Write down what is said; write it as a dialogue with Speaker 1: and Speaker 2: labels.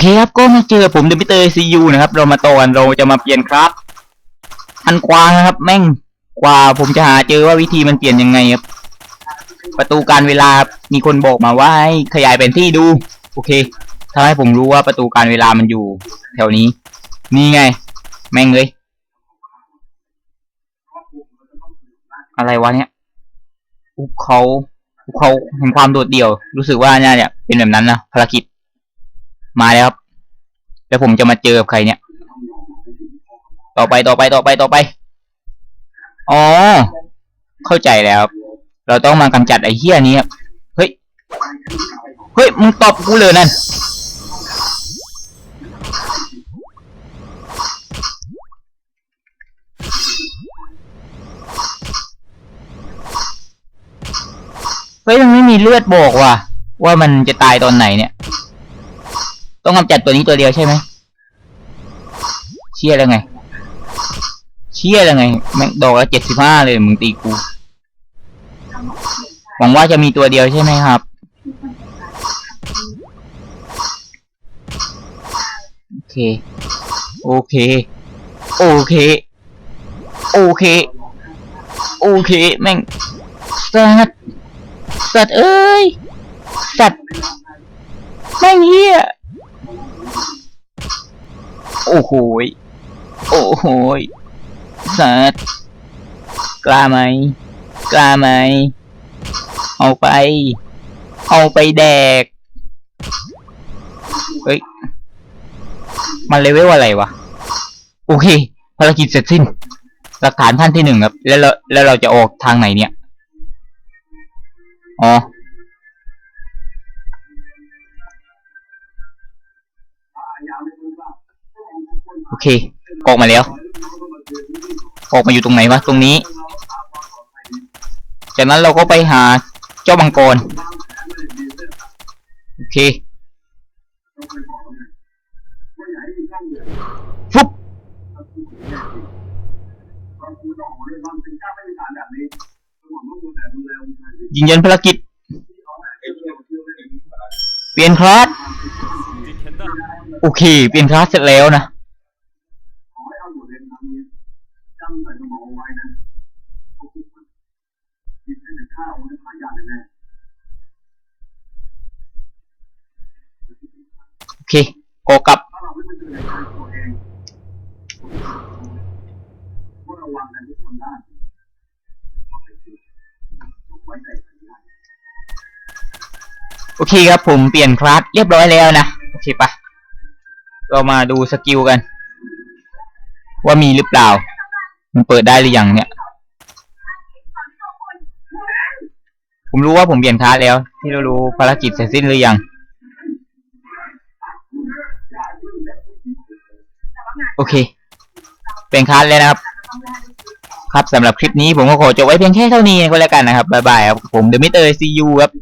Speaker 1: เคครับ ก็มาเจอผมเดมิเตอร์ซียูนะครับ เรามาต่อกันเราจะมาเปลี่ยนครับทันกวางนะครับ แม่งกว่าผมจะหาเจอว่าวิธีมันเปลี่ยนยังไงครับ ประตูการเวลามีคนบอกมาว่าให้ขยายแผนที่ดู โอเคทำให้ผมรู้ว่าประตูการเวลามันอยู่ แถวนี้ นี่ไง แม่งเลย อะไรวะเนี่ยภูเขาภูเขาแห่งความโดดเดี่ยว รู้สึกว่าเนี่ยเนี่ยเป็นแบบนั้นนะภารกิจมาแล้วครับ แล้วผมจะมาเจอกับใครเนี่ย ต่อไปต่อไปต่อไปต่อไป อ๋อ เข้าใจแล้ว เราต้องมากำจัดไอ้เหี้ยนี้ครับเฮ้ย เฮ้ย มึงตอบกูเลยนั่น เฮ้ย มันไม่มีเลือดบอกว่ะ ว่ามันจะตายตอนไหนเนี่ย ต้องกำจัดตัวนี้ตัวเดียวใช่ไหมเชี่ยแล้วไง เชี่ยแล้วไงแม่งดอกละเจ็ดสิบห้าเลยมึงตีกู หวังว่าจะมีตัวเดียวใช่ไหมครับ โอเค โอเค โอเค โอเค โอเค แม่งสัตว์สัตว์เอ้ยสัตว์แม่งเหี้ย โอ้โหยโอ้โหยสัตว์กล้าไหมกล้าไหมเอาไป เอาไปแดก เฮ้ย มันเลเวลอะไรวะ โอเคภารกิจเสร็จสิ้น หลักฐานท่านที่หนึ่งครับ แล้วเราแล้วเราจะออกทางไหนเนี่ย อ๋อ เค ออกมาแล้ว ออกมาอยู่ตรงไหนวะ ตรงนี้ จากนั้นเราก็ไปหาเจ้ามังกร โอเคฟุบยิงยันภารกิจ เปลี่ยนคลาส โอเค เปลี่ยนคลาสเสร็จแล้วนะ โอเคโกกลับโอเคครับผมเปลี่ยนคลาสเรียบร้อยแล้วนะ โอเคปะเรามาดูสกิลกัน ว่ามีหรือเปล่า มันเปิดได้หรือยังเนี่ย ผมรู้ว่าผมเปลี่ยนคลาสแล้ว ที่เรารู้ภารกิจเสร็จสิ้นหรือยัง โอเค เปลี่ยนคลาสแล้วนะครับ ครับสำหรับคลิปนี้ผมก็ขอจบไว้เพียงแค่เท่านี้ก็แล้วกันนะครับ บ๊ายบายครับ ผมเดอะมิเตอร์ซียูครับ